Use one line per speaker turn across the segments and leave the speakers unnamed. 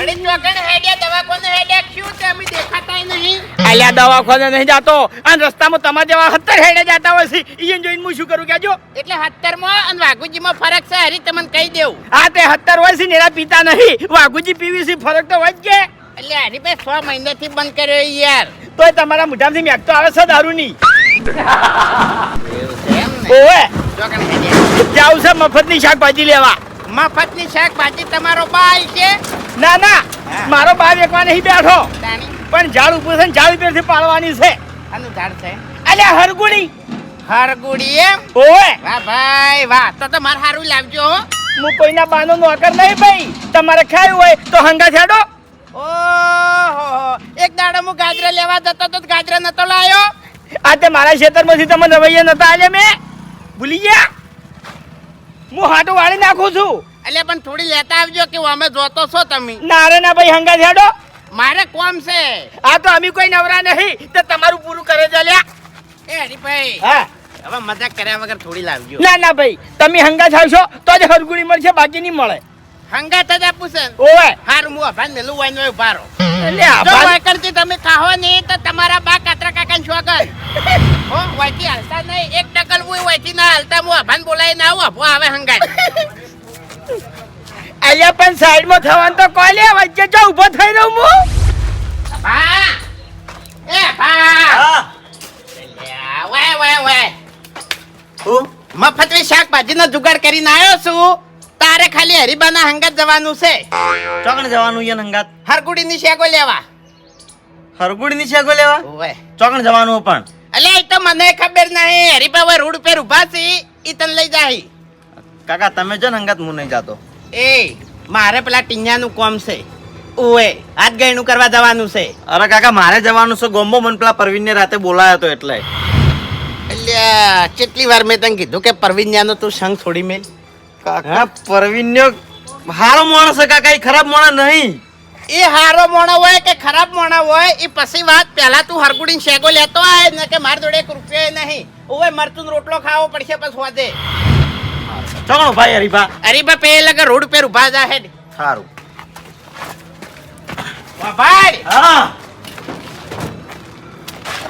વળી ચોકણ હેડ્યા દવાખાને હેડ્યા શું તે અમે દેખાતાય નહીં.
અલ્યા દવાખાને નહીં જાતો. અને રસ્તામાં તમારા જેવા હત્તર હેડે જાતા હોય છે. ઈ જોઈને હું શું કરું કેજો
એટલે હત્તરમાં અને વાઘુજીમાં ફરક છે હરી તમને કહી દેવું.
હા તે હત્તર હોય છે ને એના પિતા નહીં. વાઘુજી પીવીસી ફરક તો હોય જ કે.
એટલે હરીભાઈ છ મહિનાથી બંધ કર્યો યાર.
તોય તમારા મોઢામાંથી મેક તો આવે છે દારૂની.
હેડ્યા.
જાઉં છે મફતની શાકભાજી લેવા.
મફતની શાકભાજી તમારો બાલ છે?
ના ના. મારો બાર એકવા નહીં બેઠો. પણ ઝાડ ઉપર છે ઝાડ ઉપરથી પાડવાની છે.
આનું ઝાડ છે?
અલ્યા હરગુડી
હરગુડી એમ?
ઓય
વાહ ભાઈ વાહ. તો તો મારે સારું લાવજો હો.
હું કોઈના બાનો નોકર નહીં ભાઈ. તમારે ખાયું હોય તો હંગા છેડો
ઓહો એક દાડો હું ગાજરા લેવા જતો તો ગાજરા નતો લાયો.
આ તે મારા ખેતરમાંથી તમને રવૈયા નતા આલ્યા મેં. ભૂલી ગયા. હું હાટો વાળી નાખું છું.
એટલે પણ થોડી લેતા આવજો કે અમે જોતો છો તમે.
ના રે ના ભાઈ હંગા છેડો
મારે કોમ છે.
આ તો અમે કોઈ નવરા નહીં તો તમારું પૂરું કરે ચાલ્યા
એ હરીભાઈ
હા.
હવે મજાક કર્યા વગર થોડી લાવજો.
ના ના ભાઈ તમે હંગા છાવશો તો જ હરગુડી મળશે બાકી નહીં મળે.
હંગા જ આપું છે.
ઓવે.
હારું હું અભાન મેલું હોય નો ભારો
એટલે
જો વાકરતી તમે ખાહો નહીં તો તમારા બા કાતરા કાકાને શોગર હો વાયથી હાલતા નહીં. એક ટકલ હું વાયથી ના હાલતા. હું અભાન બોલાય ના આવું અભો આવે હંગાત
અહીંયા પણ સાઈડમાં થવાનું તો કોઈ લે વચ્ચે જો ઊભો થઈ રહું હું.
ભા એ અલ્યા, શાકભાજીનો જુગાડ કરીને આવ્યો છું. તારે ખાલી હરીબાના હંગાત જવાનું છે.
ચોકણ જવાનું છે નંગાત
હરગુડીની શેકો લેવા.
હરગુડીની શેકો લેવા?
ઓવે
ચોકણ જવાનું પણ.
અલે એ તો મને ખબર નહીં. હરીબા રોડ ઉપર ઊભા છે. ઈ તને લઈ જાય.
કાકા તમે જો હંગાત હું નહીં જાતો.
એ મારે પેલા ટીંજાનું કોમ છે. ઓએ આજ ગયણું કરવા જવાનું છે.
અરે કાકા મારે જવાનું છે ગોમ્બો મને પેલા પરવીનને રાતે બોલાયો હતો એટલે.
અલ્યા કેટલી વાર મેં તને કીધું કે પરવીન્યાનો તું સંગ છોડી મેલ.
કાકા. પરવીનનો હારો માણસ છે કાકા એ ખરાબ માણસ નહીં.
એ હારો મોણો હોય કે ખરાબ મોણો હોય એ પછી વાત પહેલા તું હરગુડીને શેગો લેતો આય ને કે મારી જોડે એક રૂપિયો નહીં. ઓવે મરચું રોટલો ખાવો પડશે પછી વાદે
ચોકણો ભાઈ હરીભા.
હરીભા પેલા કે રોડ પર ઊભા જા હેડ
સારું.
વાહ ભાઈ.
હા.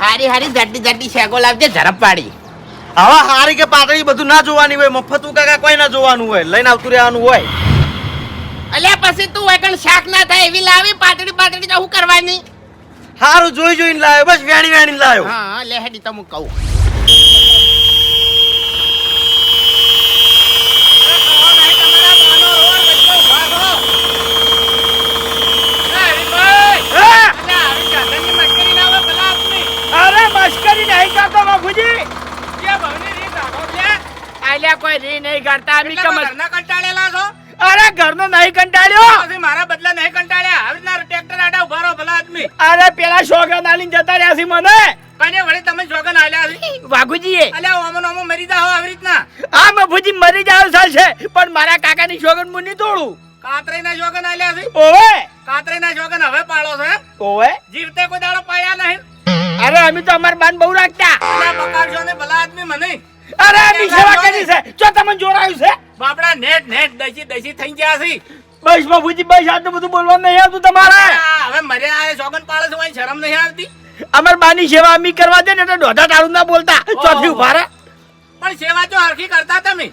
હારી હારી જાડી જાડી શેગો લાવજે ઝડપ પાડી
હવે હારી કે પાતળી બધું ના જોવાની હોય મફતું કાકા કોઈ ના જોવાનું હોય લઈને આવતું રહેવાનું હોય.
અલ્યા પછી તું વગણ શાક ના થાય એવી લાવી પાતળી પાતળી તો હું કરવાની?
હારું જોઈ જોઈને લાવ્યો બસ વેણી વેણી લાવ્યો.
હા લે હેડી તો હું કહું.
મસ્કરી નહીં કરતો બાપુજી આલ્યા કોઈ રી નહીં કરતા અમે કંટાળેલા છો? અરે ઘરનો નહીં કંટાળ્યો.
મારા બદલે નહીં કંટાળ્યા. આવી રીતના ટ્રેક્ટર આડા ઊભા રહો ભલા આદમી.
અરે પેલા શોગન આલીને જતા રહ્યા છે મને.
કને વળી તમે જોગન આલ્યા છે?
વાઘુજીએ.
અલ્યા ઓમો ઓમો મરી જાઓ આવી રીતના.
આ મફુજી મરી જાય છે પણ મારા કાકાની શોગન હું નહીં તોડું.
કાતરી ના જોગન આલ્યા છે?
ઓવે.
કાતરી ના જોગન હવે પાડો છો?
ઓવે.
જીવતે કોઈ દાડો પાયા નહીં?
અરે અમે તો અમાર બાન બહુ રાખતા.
અલ્યા બકાડશો ને ભલા આદમી મને.
અરે અમે સેવા કરી છે? જો તમને જોરાયું છે?
બાપડા નેટ નેટ દસી દસી થઈ ગયા છે.
બસ બાપુજી બસ આટલું બધું બોલવાનું નહીં આવતું તમારે.
હવે મરે આ જોગન પાળે છે કોઈ શરમ નહીં આવતી.
અમાર બાની સેવા અમે કરવા દે ને એટલે દોઢા ટાળું ના બોલતા. ચોથી ઊભા રહે.
પણ સેવા તો હરખી કરતા તમે.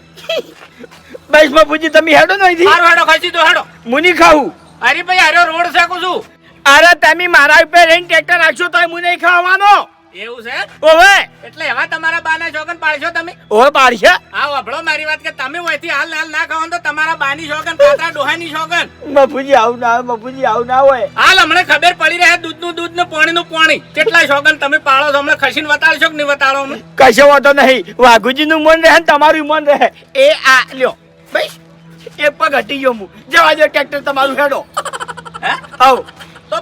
બસ બાપુજી તમે હેડો નહીં
હારો હેડો ખસી તો હેડો.
મુની ખાવું
હરીભાઈ હારો રોડ શેકું છું.
અરે તમે મારા ઉપર રહીને ટ્રેક્ટર નાખશો તો હું નહીં ખાવાનો.
એવું છે?
ઓવે.
એટલે એવા તમારા બાના જોગન પાડશો તમે?
ઓવે પાડશે.
હા વભળો મારી વાત કે તમે ઓયથી હાલ હાલ ના ખાઓ તો તમારા બાની જોગન પાત્રા ડોહાની જોગન
બાપુજી આવું ના બાપુજી આવું ના હોય.
હાલ હમણાં ખબર પડી રહે દૂધનું દૂધ ને પાણીનું પાણી. કેટલા જોગન તમે પાળો છો? હમણાં ખસીને વતાડશો કે નહીં વતાડો હમણે
કશો વાતો નહીં. વાઘુજી નું મન રહે ને તમારું મન રહે. એ આ લ્યો. ભાઈ એક પગ હટી ગયો હું જવા દો ટ્રેક્ટર તમારું હેડો.
હે?
આવ.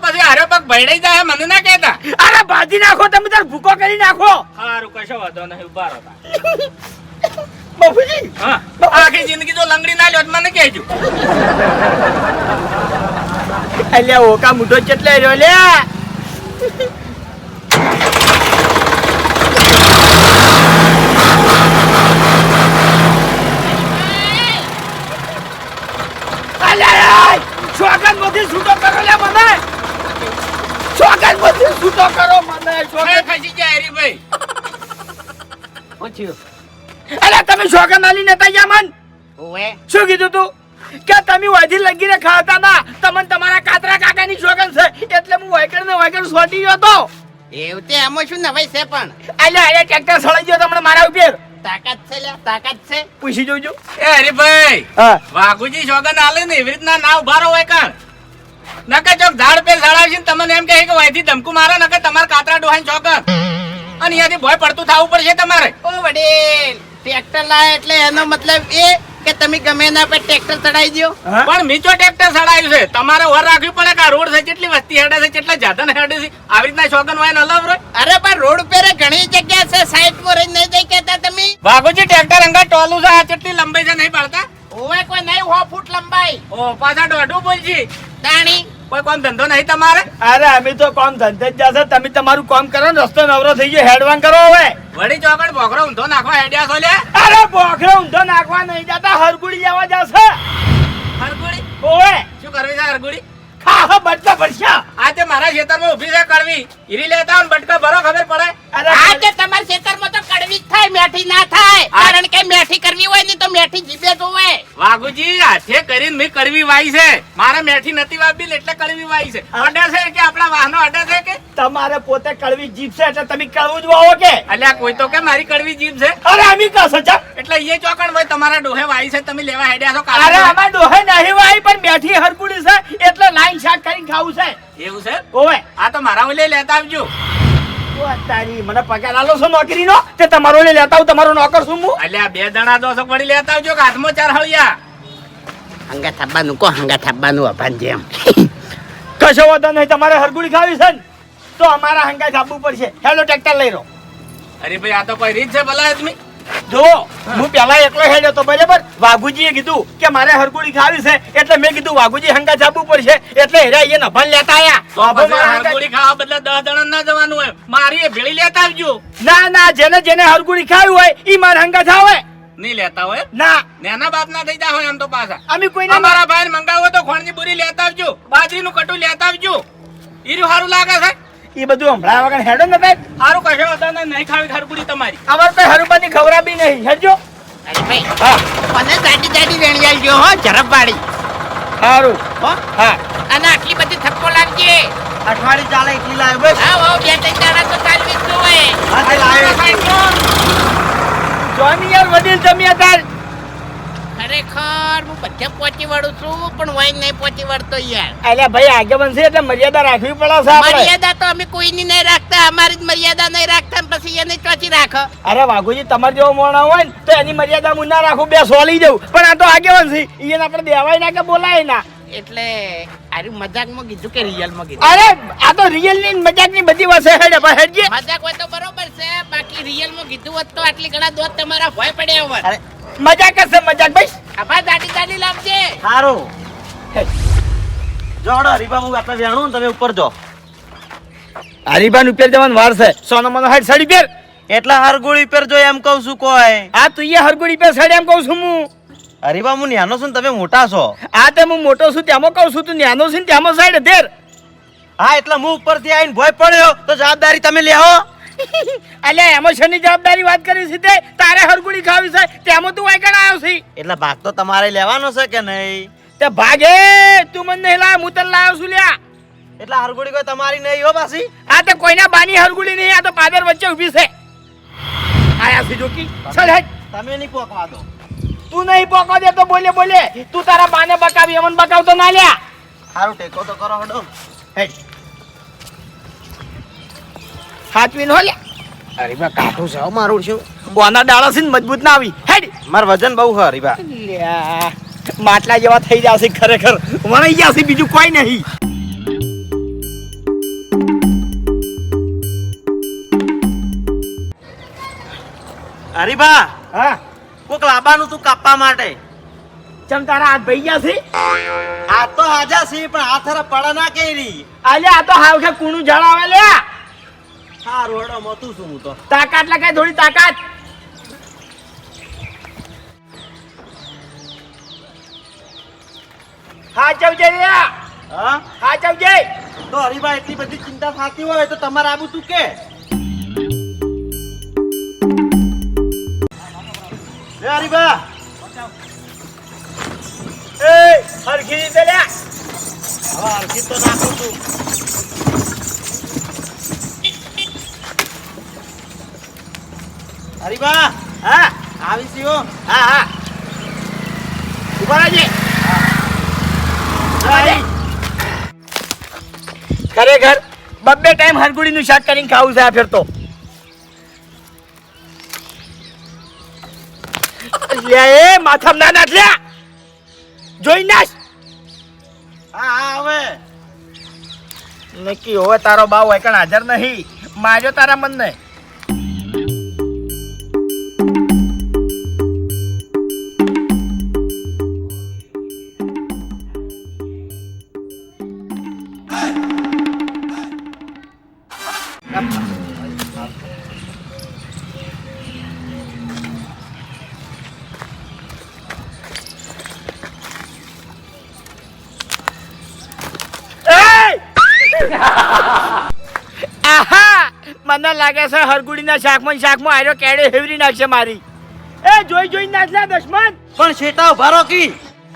પછી હારે પગ ભરડાઈ જાય મને ના કહેતા.
અરે ભાજી નાખો તમે તાર ભૂકો કરી નાખો.
હારું કશો વાંધો નહીં ઊભા રહો
બાપુજી.
હા. આખી જિંદગી જો લંગડી ના લ્યો તો મને કહેજો.
અલ્યા ઓકા મુઢો ચેટલે રહ્યો લ્યા અલ્યા શોગનમાંથી છૂટો કરો લે મને. શોગન પછી છૂટો કરો મને? શોગન
ખસી જાય હરીભાઈ.
અલ્યા તમે શોગન આલી નતા ગયા મન.
ઓવે
શું કીધું તું? કે તમે વાજી લગીને ખાતા ના. તમને તમારા કાતરા કાકાની શોગન છે. એટલે હું વાયકર ને વાયકર સોટી ગયો તો.
એવું તે આમાં શું નવાઈ છે પણ?
અલે અરે ટ્રેક્ટર સળાઈ ગયો તમને મારા ઉપર.
તાકાત છે લે તાકાત છે.
પૂછી જોજો.
એ હરીભાઈ
હા.
વાઘુજી સોગન આલે ને એવી રીતના ના ઉભારો હોય કાણ નકે ચોક ઝાડ પે ને તમને એમ કહે કે વાયથી ધમકુ મારો નકે તમાર કાતરા ડોહાઈ ચોક અને અહીંયાથી ભય પડતું થવું પડશે તમારે.
ઓ વડીલ ટ્રેક્ટર લાય એટલે એનો મતલબ એ કે તમે ગમે ના પર ટ્રેક્ટર ચડાઈ દો
પણ મીચો ટ્રેક્ટર સડાયું છે. તમારે ઓર રાખવી પડે કે આ રોડ છે કેટલી વસ્તી હેડે છે કેટલા જાતન હેડે છે. આવી રીતના શોગન હોય ને અલગ રે
અરે પણ રોડ ઉપર ઘણી જગ્યા છે સાઈડ પર રહી નહીં જઈ કેતા તમે.
વાઘુજી ટ્રેક્ટર અંગા ટોલું છે આ કેટલી લંબાઈ છે નહીં પડતા?
ઓવે કોઈ નહીં હો ફૂટ લંબાઈ.
ઓ પાછા દોઢું બોલજી.
દાણી
કોઈ કોમ ધંધો નહીં તમારે?
અરે અમે તો કોમ ધંધે જ જશે. તમે તમારું કામ કરો ને રસ્તો નવરો થઈ ગયો હેડવાન કરો હવે.
વળી ચોકડ બોકરો ઊંધો નાખવા હેડ્યા છો લે?
અરે બોખરો ઊંધો નાખવા નહીં જતા હરગુડી જવા જશે.
હરગુડી?
ઓએ
શું કરવી છે હરગુડી?
ખા બટકા ભરશા.
આ તે મારા ખેતરમાં ઊભી છે કરવી. ઈરી લેતા ને બટકા ભરો ખબર પડે?
અરે
આ તે તમારા થાય મેઠી ના થાય. કારણ કે મેઠી કરવી હોય ને તો મેઠી જીભે જોવે.
વાઘુજી હાથે કરીને મેં કરવી વાઈ છે. મારે મેઠી નથી વાપી એટલે કરવી વાઈ છે. અડે છે કે આપણા વાહનો અડે છે કે?
તમારે પોતે કડવી જીભ છે એટલે તમે કડવું જ વાવો કે?
એટલે કોઈ તો કે મારી કડવી જીભ છે.
અરે અમે કશો સચા
એટલે એ ચોકડ ભાઈ તમારા ડોહે વાઈ છે તમે લેવા હેડ્યા છો
અરે અમાર ડોહે નહીં વાઈ પણ મેઠી હરગુડી છે એટલે લાઈન શાક કરીને ખાવું છે.
એવું છે?
ઓવે
આ તો મારા ઓલે લેતા આવજો.
તારી મને પગાર આલો છો નોકરીનો? તે તમારો ને લેતા હું તમારો નોકર છું હું?
અલ્યા બે દણા દોસો પડી લેતા આવજો કે હાથમાં ચાર હળિયા.
હંગા થાબ્બાનું કો હંગા થાબ્બાનું અભાન જેમ.
કશો વાંધો નહીં તમારે હરગુડી ખાવી છે ને તો અમારા હંગા છાપવું પડશે. હેલો ટ્રેક્ટર લઈ લો.
અરે ભાઈ આ તો કોઈ રીત છે ભલા આદમી?
જો હું પેલા એકલો હેડ્યો તો બરાબર વાઘુજીએ કીધું કે મારે હરગુડી ખાવી છે એટલે મેં કીધું વાઘુજી હંગા જાબવું પડશે એટલે હેરા એ નભાન લેતા આયા.
હરગોળી ખાવા બદલે દસ જણા ના જવાનું હોય. મારી એ ભેળી લેતા આવજો.
ના ના જેને જેને હરગુડી ખાવી હોય ઈ માર હંગા જાવે
નહીં લેતા હોય?
ના.
નેના બાપ ના થઈ હોય એમ તો પાછા.
અમે કોઈ
અમારા ભાઈ મંગાવો તો ખોણની બુરી લેતા આવજો. બાજરીનું કટુ લેતા આવજો. ઈરું સારું લાગે છે?
ઈ બધું હમણાં વગર હેડો ને ભાઈ.
સારું કશો વાંધો ને નહીં ખાવી ખરબુડી તમારી.
અમારે તો હરપાની ખવરાબી નહીં. હેડજો.
અરે ભાઈ
હા.
મને જાડી જાડી વેણી આલજો હો ઝડપ વાળી
સારું
હો
હા.
અને આટલી બધી થપ્પો લાવજે.
અઠવાડિયે ચાલે એટલી લાવે બસ.
હા હો બે ત્રણ દાડા તો ચાલવી જ જોવે
હા તે લાવે.
જોની યાર વડીલ તમે તાર.
ખરેખર હું બધે પહોંચી વળું છું પણ વહી નહીં પહોંચી વળતો યાર.
અલ્યા ભાઈ આગેવાન છે એટલે મર્યાદા રાખવી પડે છે આપણે.
મર્યાદા તો અમે કોઈની નહીં રાખતા અમારી જ મર્યાદા નહીં રાખતા ને પછી એને ચોચી રાખો.
અરે વાઘુજી તમારે જેવો મોણા હોય ને તો એની મર્યાદા હું ના રાખું બે સોલી જવું પણ આ તો આગેવાન છે એને આપણે દેવાય ના કે બોલાય ના?
એટલે આરું મજાકમાં કીધું કે રિયલમાં કીધું?
અરે આ તો રિયલની મજાકની બધી વાત છે. હેડે ભાઈ હેડજે.
મજાક હોય તો બરોબર છે બાકી રિયલમાં કીધું હોત તો આટલી ઘણા દોત તમારા ભય પડે હોત.
અરે
મજાક જ મજાક. ભાઈ
આભા દાડી દાડી લાવજે.
સારું
હેડ.
જોડો હરીબાબુ આપણે વેણું તમે ઉપર જો.
હરીબાન ઉપર જવાનું વાર છે. સોનો મનો હેડ સાડી પેર
એટલા હરગુડી પેર જો એમ કહું છું કોઈ.
આ તું એ હરગુડી પેર સાડી એમ કહું છું હું.
હરીબા હું ન્યાનો છું તમે મોટા છો.
આ તે હું મોટો છું ત્યાંમાં કહું છું તું નાનો છું ને ત્યાંમાં સાઈડ ધેર
હા એટલે હું ઉપરથી આવીને ભોય પડ્યો તો જવાબદારી તમે લેહો.
અલ્યા એમાં શેની જવાબદારી વાત કરી છે તે તારે હરગુડી ખાવી છે તેમાં તું વાયકણ આવ્યો છે
એટલે ભાગ તો તમારે લેવાનો છે કે નહીં?
તે ભાગે તું મને નહીં લાવ હું તને લાવ્યો છું લ્યા.
એટલે હરગુડી કોઈ તમારી નહીં હો પાછી?
આ તો કોઈના બાની હરગુડી નહીં આ તો પાદર વચ્ચે ઊભી છે. આયા છે જોકી. ચલ હેડ
તમે નહીં પોકવા દો.
તું નહીં પોકો દે તો બોલે બોલે. તું તારા બાને બકાવી અમન બકાવતો ના લ્યા.
સારું ટેકો તો કરો હડો.
હેડ હાચવીન નો અરે બા કાઠું છે મારું શું? બોના ડાળા છે મજબૂત ના આવી. હેડ.
માર વજન બહુ છે હરીબા
લ્યા માટલા જેવા થઈ જશે ખરેખર. વણાઈ જશે બીજું કોઈ નહીં.
હરીબા
હા?
કોક લાબાનું તું કાપવા માટે.
ચમ તારા હાથ ભઈ ગયા છે?
આ તો હાજા છે પણ આ થરા પડા ના કેરી.
આજે આ તો હાવ કે કુણું જળાવે લ્યા.
સારું હડો મતું છું હું તો?
તાકાત લગાય થોડી તાકાત. હા ચવજે
હા?
હા ચવજે.
તો હરીબા એટલી બધી ચિંતા થતી હોય તો તમારે આવું તું કે? લે હરીબા
એ હરખી રીતે લ્યા
હવે હરખી તો નાખું છું હરીબા
હા
આવી સીઓ
હા હા. ઊભા રહેજે. ખરેખર બબ્બે ટાઈમ હરગુડીનું શાક કરીને ખાવું છે આ ફેરતો તો. લ્યા એ માથામાં ના નાખ લ્યા. જોઈ નાશ
હા હા હવે.
નક્કી હોવે તારો બાવ હોય કણ હાજર નહીં. માર્યો તારા મનને. એય! લાગે છે હરગુડીના શાકમાં શાકમાં આર્યો કેડે હેવરી નાખશે મારી. એ જોઈ જોઈ નાખલા દશમન.
પણ શેટા ઊભા રહો કી?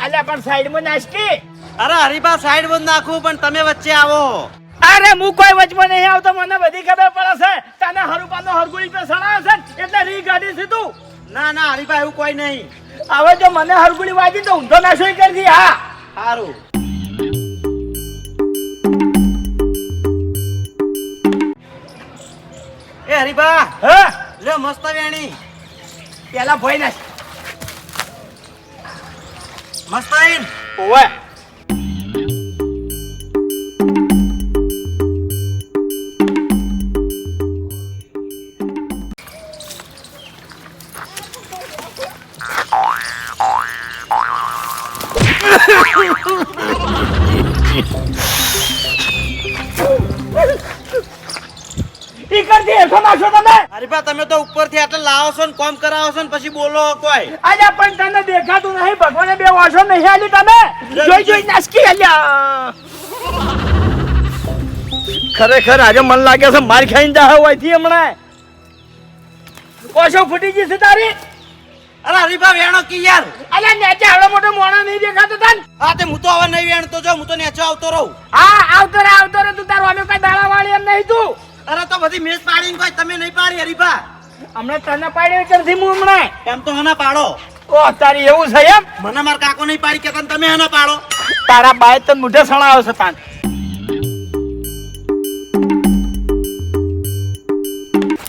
અલ્યા પણ સાઈડમાં નાખી
અરે હરીબા સાઈડ બંધ નાખું પણ તમે વચ્ચે આવો.
અરે હું કોઈ વચમાં નહીં આવતો મને બધી ખબર પડે છે. તને હરુપાનો હરગુડી પર સડાવે છે ને, એટલે રી ગાડી સીધું.
ના ના હરીબા એવું કોઈ નહીં.
હવે જો મને હરગુડી વાગી તો ઊંધો નાશો કરી હા.
સારું એ હરીબા
હા?
લે મસ્ત વેણી.
પેલા ભોય નાખ
મસ્ત આઈન
ઓવે.
ઉપરથી આટલા લાવો છો ને કોમ કરાવો છો ને પછી બોલો કોઈ.
અરે પણ તને દેખાતું નહીં. ભગવાને બે વાસો નહીં આલી તમે. જોઈ જોઈ નાસકી અલ્યા. ખરેખર આજે મન લાગે છે માર ખાઈને જા હોયથી હમણાં. કોશો ફૂટી ગઈ છે તારી.
અરે હરીફા વેણો કી યાર?
અલ્યા નેચે આવડો મોટો મોણો નહીં દેખાતો તન.
હા તે હું તો હવે નહીં વેણતો જો હું તો નેચો આવતો રહું.
હા આવતો રે આવતો રે તું તારો અમે કઈ દાડા વાળી એમ નહીં તું.
અરે તો બધી મેચ પાડીને કોઈ તમે નહીં પાડી હરીબા
હમણાં તને પાડ્યો ચરથી હું હમણાં.
એમ તો હના પાડો.
ઓ તારી એવું છે એમ?
મને મારા કાકો નહીં પાડી કે તમે હના પાડો.
તારા બાય તને મુઢે સણાવે છે તાન.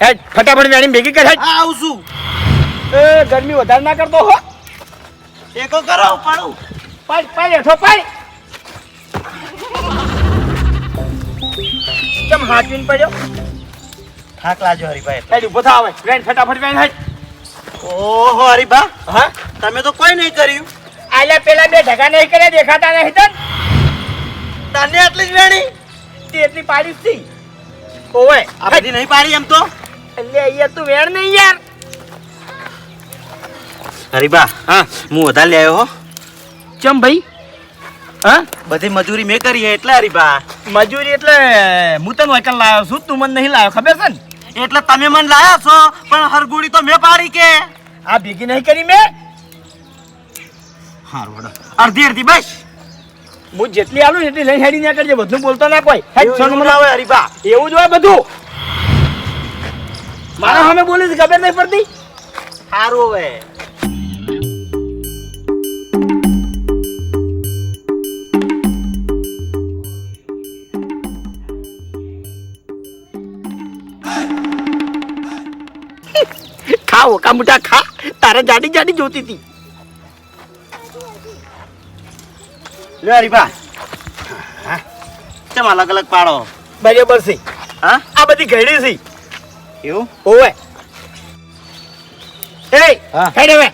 હેડ ફટાફટ વેણી ભેગી કર
હા આવું છું.
એ ગરમી વધારે ના કરતો હો.
એકો કરો પાડું.
પાડ પાડ હેઠો પાડ. કેમ હાથવીન પડ્યો?
થાક લાજો હરીભાઈ
ઊભો થા ફટાફટ
ઓહો હરીબા
હા?
તમે તો કોઈ નહીં કર્યું.
આલ્યા પેલા બે ઢગા નહીં કર્યા દેખાતા નહીં તન.
તને આટલી જ વેણી?
તે એટલી પાડી હતી ઓવે
આ બધી નહીં પાડી એમ તો?
એટલે અહીંયા તું વેણ નહીં યાર.
હરીબા
હા
હું વધારે આવ્યો હો.
ચમ ભાઈ? હા?
બધી મજૂરી મેં કરી હે એટલે હરીબા
મજૂરી એટલે હું તને વૈકલ લાવ્યો છું તું મને નહીં લાવ્યો ખબર છે ને?
એટલે તમે મને લાવ્યા છો પણ હરગુડી તો મેં પાડી કે.
આ ભેગી નહીં કરી મેં?
હારું વડો અડધી અડધી બસ.
હું જેટલી આવું એટલી લઈ હેડી ના કરજે બધું બોલતો ના કોઈ.
હરીબા
એવું જ હોય બધું. મારા સામે બોલી ખબર નહીં પડતી.
સારું હવે.
ખા ઓકા મોટા ખા. તારે જાડી જાડી જોતી હતી.
લે હરીફા. ચમ અલગ અલગ પાડો?
બરાબર છે.
હા?
આ બધી ઘડી છે.
એવું?
ઓવે એ
હા.
હેડ હવે.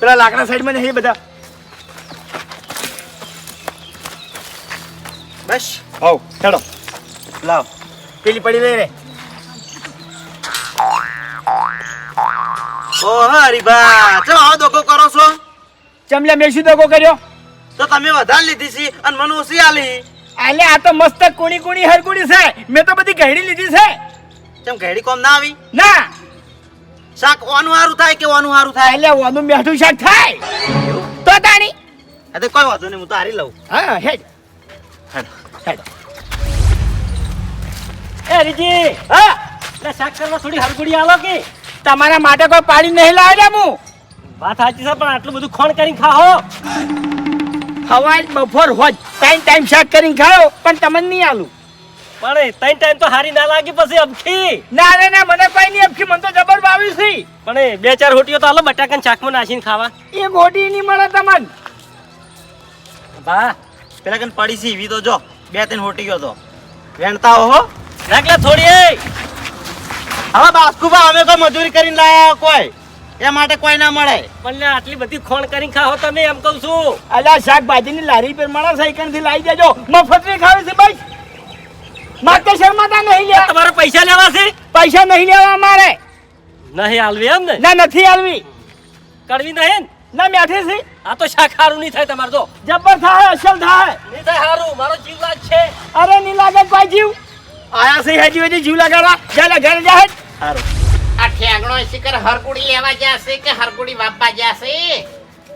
પેલા લાકડા સાઈડમાં નહીં બધા.
બસ.
હવ ચડો.
લાવ.
પેલી પડી લઈ રે
ઓહો હરીબા ચમ આવો દોખો કરો છો.
ચમલે મેં શું કર્યો?
તો તમે વધારે લીધી છે અને મને ઓછી આલી.
એટલે આ તો મસ્ત કુણી કુણી હરગુડી છે. મેં તો બધી ઘડી લીધી છે.
તેમ ઘેડી કોમ ના આવી?
ના.
શાક ઓનું હારું થાય કે ઓનું હારું થાય?
એટલે ઓનું બેઠું શાક થાય. તો તાણી.
હા કોઈ વાંધો નહીં હું તો હારી લઉં.
હા હેડ.
હેડ.
હેડ.
એ રીજી
હા.
એટલે શાક કરવા થોડી હરગુડી આલો કે?
તમારા માટે કોઈ પાણી નહીં લાવ્યા હું.
વાત સાચી છે પણ આટલું બધું ખોણ કરીને ખાઓ.
હવાજ બપોર હોજ ટાઈમ ટાઈમ શાક કરીને ખાઓ પણ તમને નહીં આલું.
પણ ત્રણ ટાઈમ તો હારી ના લાગી પછી અબખી.
ના રે ના મને કોઈ નહીં અબખી મને તો જબર ભાવી છે.
પણ એ બે ચાર હોટીઓ તો હાલો બટાકાને શાકમાં નાખીને ખાવા.
એ ગોટી નહીં મળે તમને.
બા
પેલા કન પડી છે એવી તો જો બે ત્રણ હોટી ગયો તો. વેણતા હો.
રાખલા થોડી એ.
હવે બાસ્કુભા અમે કોઈ મજૂરી કરીને લાયા કોઈ? એ માટે કોઈ ના મળે.
પણ આટલી બધી ખોણ કરીને ખાઓ તમે એમ કહું છું.
અલ્યા શાકભાજીની લારી પર મળે સાયકલથી લાવી દેજો. મફત ખાવે છે ભાઈ. માતે શર્માતા નહીં લે
તમારે પૈસા લેવા છે?
પૈસા નહીં લેવા અમારે.
નહીં આલવી એમ ને?
ના નથી આલવી
કડવી નહીં ને?
મેઠી છે.
આ તો શાક હારું નહીં થાય તમારે તો.
જબ્બર થાય અસલ થાય.
નહીં થાય હારું મારો જીવ લાગ છે.
અરે નહીં લાગે ભાઈ જીવ. આયા છે હેજી હજી જીવ લગાડવા. ચાલે ઘરે જાય
સારું
આ ઠેંગણો શિકર હરકુડી લેવા જશે કે હરકુડી વાપવા જશે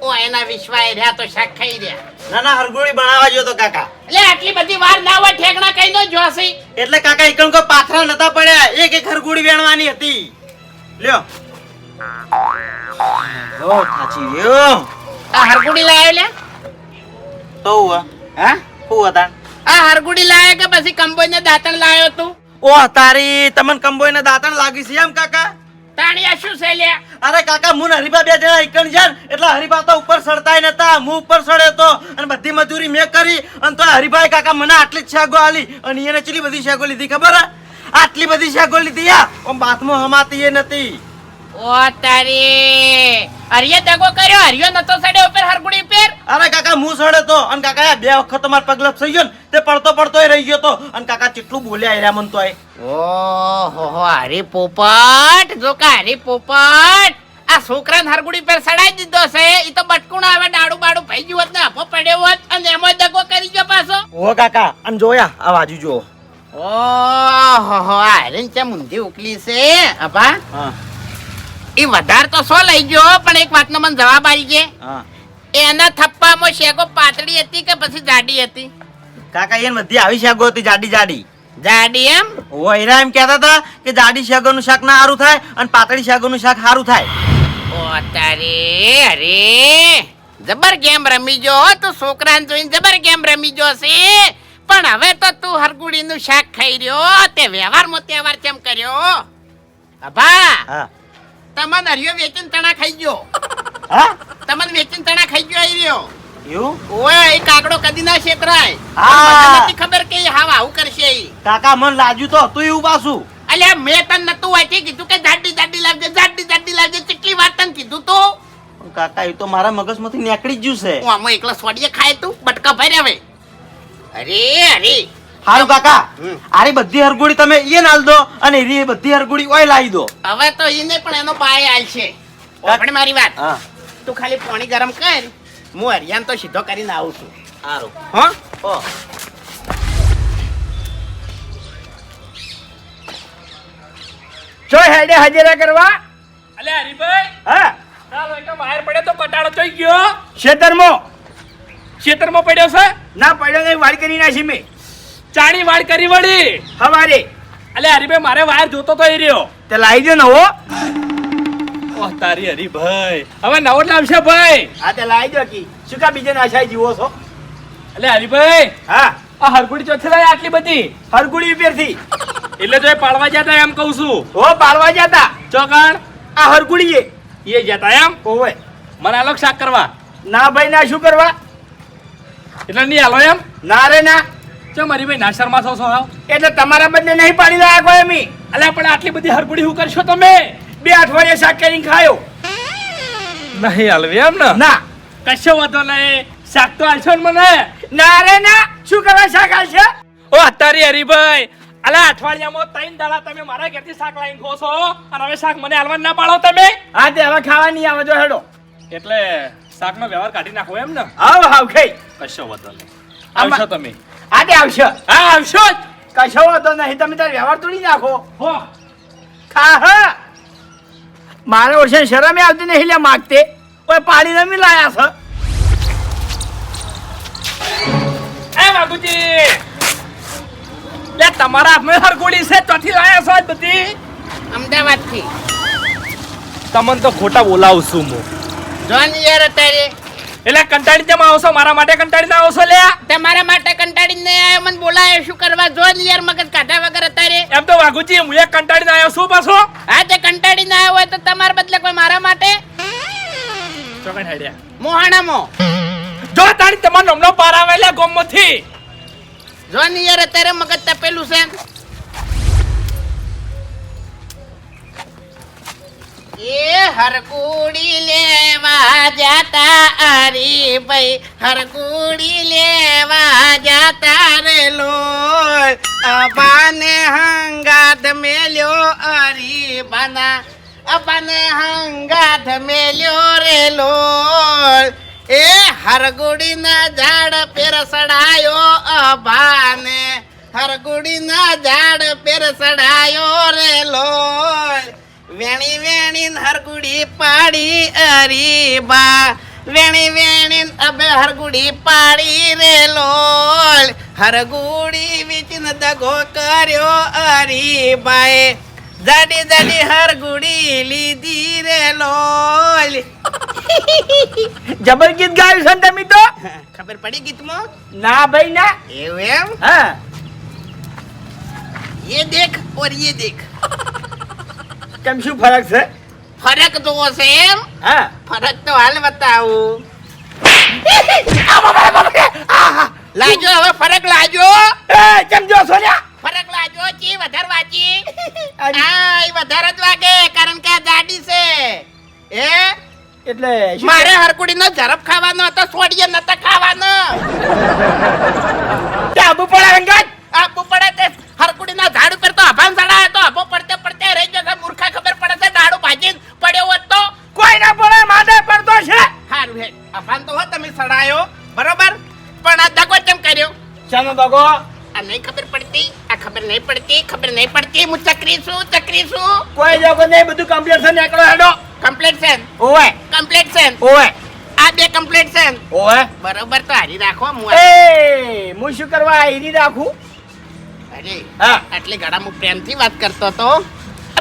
ઓ એના વિશ્વાય રહ્યા તો શાક ખાઈ રહ્યા.
ના ના હરગુડી બનાવવા જો તો કાકા.
એટલે આટલી બધી વાર ના હોય ઠેંગણા કઈ નો જોશે.
એટલે કાકા એકમ કોઈ પાથરા નતા પડ્યા. એક એક હરગુડી વેણવાની હતી. લ્યો. ઓ થાચી ગયો
આ હરકુડી લાવ્યો લે.
તો હુઆ
હા?
હુઆ હતા?
આ હરગુડી લાવ્યો કે પછી કંબોઈને દાંતણ લાયો તું?
ઓહ તારી તમને કંબોઈને દાંતણ લાગી છે એમ કાકા?
તાણિયા શું છે લે
અરે કાકા મુન હરીબા બે જણા એકણ છે એટલે હરીબા તો ઉપર સડતાય નતા હું ઉપર સડે તો. અને બધી મજૂરી મેં કરી અને તો હરીભાઈ કાકા મને આટલી જ શાગો આલી અને એને ચેટલી બધી શાગો લીધી ખબર? આટલી બધી શાગો લીધી આ. આમ બાથમાં હમાતી એ નથી
ઓ તારી. હરિયો દગો કર્યો હરિયો નતો સડે ઉપર હરકુડી પેર
અરે કાકા હું સડે તો. અને કાકા બે વખત તમારા પગલપ થઈ ગયો ને તે પડતો પડતો રહી ગયો તો. અને કાકા કેટલું બોલ્યા એરા મન તોય.
ઓહો હો હરી પોપટ. જો કા હરી પોપટ. આ છોકરાને હરગુડી પર સડાઈ દીધો છે. ઈ તો બટકુણ આવે ડાડું બાડું ફઈ ગયું હોત ને પડ્યો હોત. અને એમાં દગો કરી ગયો પાછો.
ઓ કાકા અને જોયા આ બાજુ જો
ઓહો હો આ ચમ ઊંધી ઉકલી છે? અપા
હા.
ઈ વધાર તો સો લઈ ગયો પણ એક વાતનો મને જવાબ આવી ગયો.
હા.
એના થપ્પામાં શેકો પાતળી હતી કે પછી જાડી હતી?
કાકા એને બધી આવી શાગો હતી જાડી જાડી.
જાડી એમ?
વૈરા એમ કહેતા હતા કે જાડી શાકોનું શાક ના સારું થાય અને પાતળી શાકોનું શાક સારું થાય.
ઓ તારે અરે જબર ગેમ રમી જો તો તું છોકરાને જોઈને જબર ગેમ રમી જો છે પણ હવે તો તું હરગુડી નું શાક ખાઈ રહ્યો તે વ્યવહાર મો તહેવાર કેમ કર્યો? અભા
હા.
તમને હરિયો વેચીને તણા ખાઈ ગયો.
હા?
તમને વેચીને તણા ખાઈ ગયો આવી રહ્યો.
એવું?
ઓય એ કાકડો કદી ના છેતરાય
હા.
નથી ખબર કે હા આવું કરશે એ
કાકા મન લાગ્યું તો તું એવું પાછું.
અલ્યા મેં તન નતું વાંચી કીધું કે જાડી જાડી લાવજે જાડી જાડી લાવજે. કેટલી વાત તન કીધું તો?
કાકા એ તો મારા મગજમાંથી નીકળી જ ગયું છે.
હું આમાં એકલા સોડીએ ખાય તું બટકા ભરે હવે અરે અરે.
હારું કાકા
હમ.
આરી બધી હરગોડી તમે એ નાલ દો અને એ બધી હરગોડી ઓય લાવી દો.
હવે તો એને પણ એનો પાય આલ છે આપણે મારી વાત.
હા.
તું ખાલી પાણી ગરમ કર હું હરિયાન તો સીધો કરીને આવું છું.
સારું
હા?
જો હેડે હાજરા કરવા.
અલે હરીભાઈ.
હા.
ચાલો એક બહાર પડે તો કટાળો થઈ ગયો.
ખેતરમાં
ખેતરમાં પડ્યો છે?
ના પડ્યો નહીં વાળ કરી નાખી મેં.
ચાણી વાળ કરી વળી.
હવારે
અલે હરીભાઈ મારે વાયર જોતો તો એ રહ્યો.
તે લાવી દે નવો.
ઓહ તારી હરીભાઈ. હવે નવો લાવશે ભાઈ.
હા તે લાવી દો કી. શું કા બીજે નાશાય જીવો છો?
અલે હરીભાઈ
હા.
આ હરગુડી ચોથી લાવી આટલી બધી.
હરગુડી ઉપરથી.
એટલે તો એ પાડવા જતા એમ કહું છું.
હો પાડવા જતા.
ચોકણ
આ હરગુડી
એ જતા એમ?
ઓવે.
મને આલોક શાક કરવા.
ના ભાઈ ના શું કરવા?
એટલે નહીં હાલો એમ?
ના રે ના.
ચમ હરીભાઈ ભાઈ શર્મા છો છો
એટલે તમારા બદલે નહીં પાડી લાયા કોઈ અમે?
અલે પણ આટલી બધી હરગુડી હું કરશો તમે?
બે અઠવાડિયે શાક કરીને ખાયો.
નહીં હાલવી એમ ને?
ના.
કશો વાંધો નહીં. શાક તો આલશો ને મને?
ના રે ના. શું કરવા શાક આલશે?
ઓ અત્યારે હરીભાઈ અલા અઠવાડિયામાં ત્રણ દાડા તમે મારા ઘેરથી શાક લાવીને ખો છો અને હવે શાક મને આલવા ના પાડો તમે?
હા તે હવે ખાવા નહીં આવે જો હેડો.
એટલે
શાકનો વ્યવહાર કાઢી નાખો એમ ને?
આવ હાવ ખાઈ.
કશો વાંધો નહીં. આવશો તમે.
આજે આવશે.
હા આવશો જ.
કશો વાંધો નહીં તમે તાર વ્યવહાર તોડી નાખો.
હો.
ખા હા મારે ઓછે શરમે આવતી નહીં લે માગતે. કોઈ પાડી રમી લાયા છે.
એ બાબુજી લે તમારા હાથમાં હરગોડી છે ચોથી લાયા છો બધી?
અમદાવાદથી.
તમને તો ખોટા બોલાવશું હું.
જોન યાર અત્યારે.
એટલે કંટાળી જમા આવશો? મારા માટે કંટાળી ના આવશો લે
તમારા માટે કંટાળીને ને આવ્યો. મને બોલાયો શું કરવા? જો યાર મગજ કાઢા વગર અત્યારે.
એમ તો વાઘુજી હું એક કંટાળી ના આવ્યો. શું પાછો?
હા તે કંટાળીને આવ્યો હોય તો તમારા બદલે કોઈ મારા માટે?
ચોકડ હેડ્યા
મો
જો તાણી તમારો નમનો પાર આવેલા લે
જો યાર અત્યારે મગજ તપેલું છે. એ હરકુડી લેવા જાતા અરે ભાઈ. હરકુડી લેવા જાતા રે લોય અબાને હંગાત મેલ્યો અરે બના. અબાને હંગાત મેલ્યો રે લોય એ હરગુડીના ઝાડ પેર સડાયો અભાને હરગુડીના ઝાડ પેર સડાયો રે લોય વેણી વેણી હરગુડી પાડી અરી બા વેણી વેણી અબે હરગુડી પાડી રે લોલ હરગુડી વિચિન દગો કર્યો અરી બાએ જાડી જાડી હરગુડી લીધી રે લોલ
જબર ગીત ગાયું છે ને તમે તો
ખબર પડી ગીતમાં
ના ભાઈ ના
એવું એમ
હા
ये देख और ये देख
કેમ શું ફરક છે?
ફરક તો છે એમ.
હા.
ફરક તો હાલ બતાવું. લાજો હવે ફરક લાજો.
એ કેમ જો સોન્યા
ફરક લાજો ચી વધારે વાંચી. હા એ વધારે જ વાગે કારણ કે આ જાડી છે. એ
એટલે
મારે હરકુડીનો ઝડપ ખાવાનો હતો સોડિયે નતો ખાવાનો.
આબુ પડે રંગાત?
આપવો પડે તે હરકુડીના ઝાડ અભાન તો હો તમે સડાયો. બરોબર? પણ આ દગો કેમ કર્યો?
ચાનો દગો?
આ નહીં ખબર પડતી આ ખબર નહીં પડતી ખબર નહીં પડતી. હું ચકરી છું ચકરી છું.
કોઈ દગો નહીં બધું કમ્પ્લીટ છે નીકળો હેડો.
કમ્પ્લીટ છે?
ઓવે.
કમ્પ્લીટ છે?
ઓવે.
આ બે કમ્પ્લીટ છે?
ઓવે.
બરોબર તો હારી રાખો હું
એ હું શું કરવા હારી રાખું?
અરે
હા.
આટલી ઘડા હું પ્રેમથી વાત કરતો તો?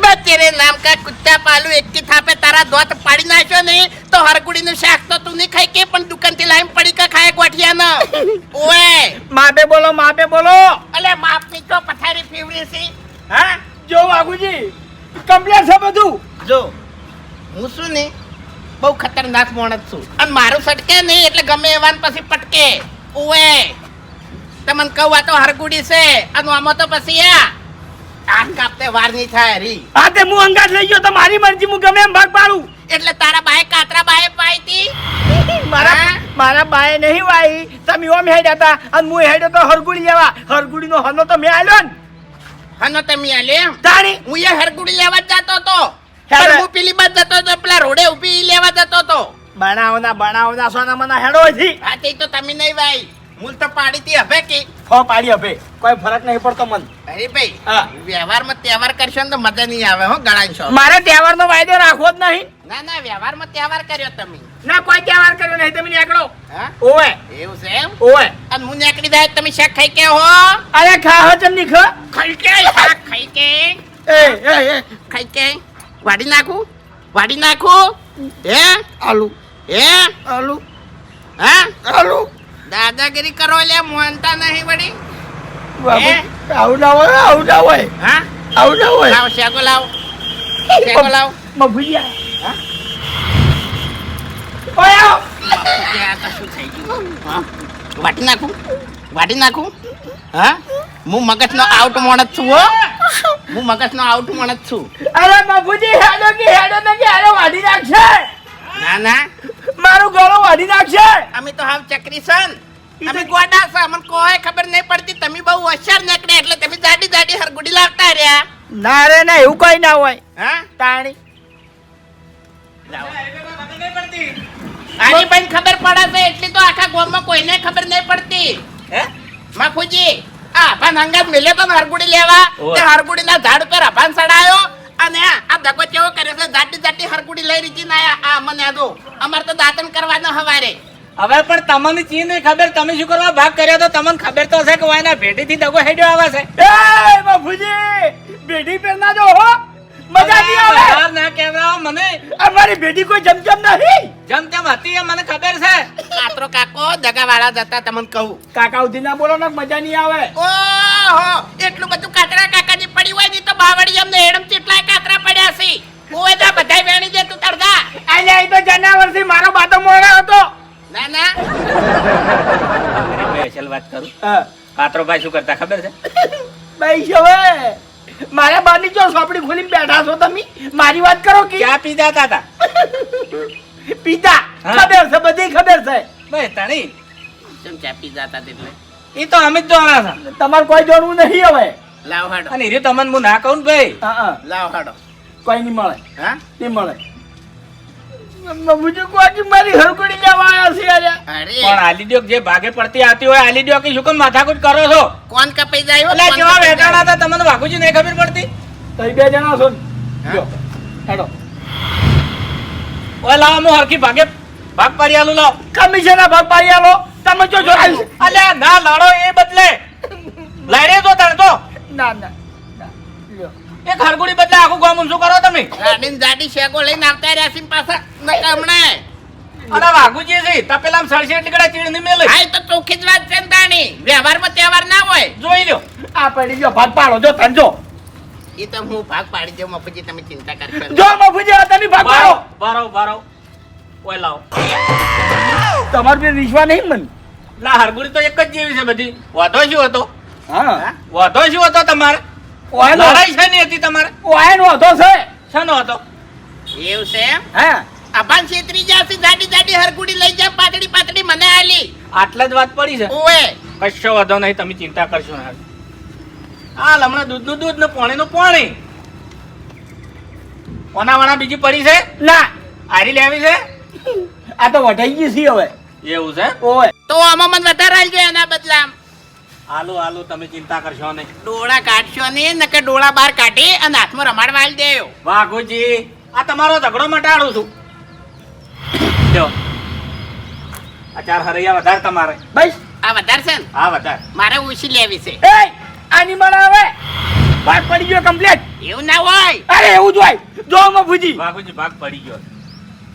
અબે તેરે નામ કા કુત્તા પાલુ એકથી થાપે તારા દોત પાડી નાખ્યો નહીં? તો હરગુડીનું શાક તો તું નહીં ખાઈ કે પણ દુકાનથી લાઈન પડી કા ખાય ગોઠિયાનો? ઓએ!
માપે બોલો માપે બોલો.
અલે માપની તો પથારી ફેવરી છે.
હા? જો વાઘુજી કમ્પ્લીટ છે બધું.
જો હું શું ને બહુ ખતરનાક માણસ છું. અને મારું સટકે નહીં એટલે ગમે એવાન પછી પટકે. ઓએ! તમને કહું આ તો હરગુડી છે. અને આમાં તો પછી આ. આમ કાપતે વાર નહીં થાય
રી. તે હું અંગાત લઈ ગયો તો મારી મરજી હું ગમે એમ ભાગ પાડું.
એટલે તારા બાએ કાતરા બાએ પાઈતી
મારા? મારા બાએ નહીં વાઈ. તમે ઓમ હેડ્યા હતા અને હું હેડ્યો તો હરગુડી લેવા. હરગુડી નો હનો તો મેં આલ્યો ને.
હનો તમે આલે એમ?
તાણી.
હું એ હરગુડી લેવા જતો તો. હું પેલી બાદ જતો તો પેલા રોડે ઊભી લેવા જતો તો.
બનાવના બનાવના સોના મના હેડો
હા તે તો તમે નહીં ભાઈ મૂલ તો પાડીતી હવે કે?
ફો પાડી હવે. કોઈ ફરક નહીં પડતો મન.
અરે ભાઈ
હા.
વ્યવહારમાં તહેવાર કરશો ને તો મજા નહીં આવે હો ગળાની છો
મારે તહેવારનો વાયદો રાખવો જ નહીં.
ના ના વ્યવહારમાં તહેવાર કર્યો તમે.
ના કોઈ તહેવાર કર્યો નહીં. તમે નીકળો. ઓવે.
એવું છે એમ?
ઓવે.
અને હું નીકળી જાય તમે શાક ખાઈ કે હો?
અરે ખા હો ચંદી ખ.
ખાઈ કે શાક ખાઈ કે.
એ એ એ.
ખાઈ કે. વાડી નાખું? વાડી નાખું? હે?
આલુ.
હે?
આલુ.
હા?
આલુ.
દાદાગીરી કરો એટલે મોનતા નહીં વળી.
આવું ના હોય આવું ના હોય.
હા?
આવું ના હોય.
લાવ શેકો લાવ. શેકો લાવ.
ઓય
શું થઈ ગયું? વાટી નાખું? વાટી નાખું? હા? હું મગજનો આઉટ માણસ છું હો. હું મગજનો આઉટ માણસ છું.
અરે મફુજી હેડો કે હેડો ને કે અરે વાડી નાખશે.
ના ના.
મારું ગળો વાડી નાખશે.
અમે તો હાવ ચકરી સન અમે ગોડા છો અમને કોઈ ખબર નહીં પડતી. તમે બહુ હોશિયાર નીકળે એટલે તમે જાડી જાડી હરગુડી લાવતા રહ્યા.
ના રે ના એવું કઈ ના હોય.
હા?
તાણી.
હરીભાઈને ખબર પડે છે એટલી તો આખા ગામમાં કોઈને ખબર નહીં પડતી.
હે?
માફુજી આ અભાન હંગાત મિલે તો હરગુડી લેવા. તે હરગુડીના ઝાડ ઉપર અભાન ચડાયો અને આ આ દગો ચેવો કરે છે જાટી જાટી હરગુડી લઈ રીતી ના આ મને આ દો. અમારે તો દાંતણ કરવાનો હવારે.
હવે પણ તમને ચી નહીં ખબર તમે શું કરવા ભાગ કર્યો તો તમને ખબર તો હશે કે વાયના ભેટીથી દગો હેડ્યો આવે છે.
એ બાપુજી ભેટી પર ના જો હો. મજા નહીં આવે.
બહાર ના કહેવડાવો મને.
અમારી ભેટી કોઈ જમજમ નહીં.
જમજમ હતી એ મને ખબર છે.
કાતરો કાકો દગાવાળા જતા તમને કહું.
કાકા ઉધી ના બોલો ને મજા નહીં આવે.
ઓહો એટલું બધું કાતરા કાકાની પડી હોયની તો બાવડી અમને હેડમ ચેટલાય કાતરા પડ્યા છે. ઓય જા બધાય વેણી દે તું તરદા
અલ્યા એ તો જનાવરથી મારો બાતો મોડા હતો.
ના ના.
અસલ વાત કરું.
હા.
કાતરો ભાઈ શું કરતા ખબર છે?
ભાઈ હવે? મારા બારની જો સોપડી ખોલીને બેઠા છો તમે? મારી વાત કરો કે?
ચા પી જતા હતા
પિતા ખબર છે બધી ખબર છે.
ભાઈ તણી.
કેમ ચાપી જાતા એટલે
એ તો અમે જ જાણા છે.
તમારે કોઈ જોડવું નહીં હવે.
લાવ હાડો.
અને એ તમને હું ના કહું ભાઈ.
હા હા.
લાવ હાડો.
કોઈ નહીં મળે.
હા?
નહીં મળે. બીજું કોઈ મારી હરકુડી લેવા આવ્યા છે આજે.
પણ આલી દ્યો જે ભાગે પડતી આવતી હોય આલી દ્યો કે શું કેમ માથાકૂટ કરો છો?
કોણ કપાઈ જાય હો,
એટલે કેવા વેટાણા હતા તમને વાઘુજી નહીં ખબર પડતી?
તઈ બે જણા છો હેડો.
ઓય લાવો હું હરખી ભાગે ભાગ પાડી આલું લાવ
કમિશન ભાગ પાડી આલો તમે જો જો
અલ્યા ના લડો એ બદલે. લડે તો તણતો
તો ના ના. લ્યો.
એક હરગુડી બદલે આખું ગામ ઊંચું કરો તમે.
રાડીન જાડી શેકો લઈને આવતા રહ્યા છે પાછા. હમણાં.
અને વાઘુજી છે તપેલામ સળશે નીકળે ચીડની મેલે.
હા તો ચોખ્ખી જ વાત છે ને તાણી વ્યવહારમાં તહેવાર ના હોય.
જોઈ લ્યો.
આ પડી ગયો ભાગ પાડો જો તંજો
એ તો હું ભાગ પાડી દઉં મફુજી તમે ચિંતા કરશો
જો મફુજી આ તમે ભાગ પાડો.
બારો બારો ઓય લાવ.
તમારે બે વિશ્વા નહીં મન.
ના હરગુડી તો એક જ જેવી છે બધી. વાધો શું હતો?
હા.
વાંધો શું હતો તમારે? લડાઈ છે ની હતી તમારે?
ઓયનો હતો છે?
શાનો હતો?
એવું છે
હા?
અભાન છેતરી જાશે જાડી જાડી હરગુડી લઈ જા પાતળી પાતળી મને આલી.
આટલા જ વાત પડી છે?
ઓએ
કશો વાંધો નહીં તમે ચિંતા કરશો ના. આ હમણાં દૂધ ને પાણીનું પાણી. ઓના વાળા બીજી પડી છે?
ના.
આરી લેવી છે?
આ તો વઢાઈ ગઈ છે હવે.
એવું છે?
ઓય
તો આમાં મને વધારે આલજો એના બદલા
આલુ આલુ તમે ચિંતા કરશો નહીં.
ડોળા કાઢશો નહીં નકર ડોળા બહાર કાઢી અને હાથમાં રમાડવા આવી દેયો
વાઘુજી આ તમારો ઝઘડો મટાડું છું. જો. આ ચાર હરૈયા વધારે તમારે.
બસ.
આ વધારે છે ને?
હા વધારે.
મારે ઉછી લેવી છે.
એ આની મને હવે. ભાગ પડી ગયો કમ્પ્લીટ
એવું ના હોય.
અરે એવું જ હોય. જો મફુજી
વાઘુજી ભાગ પડી ગયો.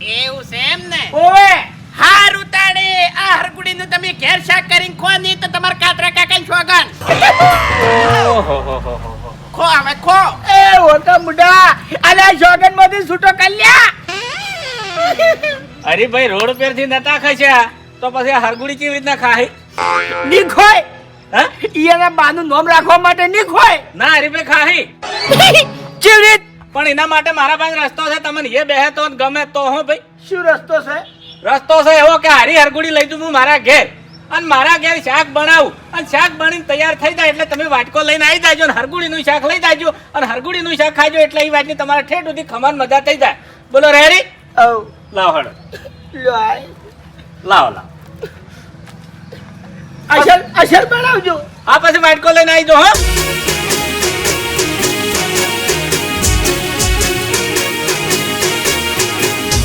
એવું છે એમ ને?
ઓવે
હાર ઉતાડે આ હરગુડીનું તમે ઘેર શાક કરીને ખો નહીં તો તમારા કાતરા કાકા શોગન. ખો હવે ખો.
એ ઓકા મુડા અલે શોગનમાંથી છૂટો કલ્યા
અરે ભાઈ રોડ પરથી નતા ખસ્યા? તો પછી આ હરગુડી કેવી રીતના ખાય
નીખોય
હા?
ઈયાના બાનું નામ રાખવા માટે નીખોય
ના હરીભાઈ ખાહી.
ચીવરીત
પણ એના માટે મારા પાસે રસ્તો છે તમને એ બેહે તો ગમે તો હો ભાઈ.
શું રસ્તો છે?
રસ્તો છે એવો કે હારી હરગુડી લઈ જઉં હું મારા ઘેર. અને મારા ઘેર શાક બનાવું. અને શાક બનીને તૈયાર થઈ જાય એટલે તમે વાટકો લઈને આવી જાજો અને હરગુડીનું શાક લઈ જાજો. અને હરગુડીનું શાક ખાજો એટલે એ વાતની તમારા ઠેઠ સુધી ખમણ મજા થઈ જાય. બોલો
રેરી
લાવ હળ. લાવ લાવો.
અશર અસર અસર બનાવજો.
આ પછી વાટકો લઈને આવી જો હા.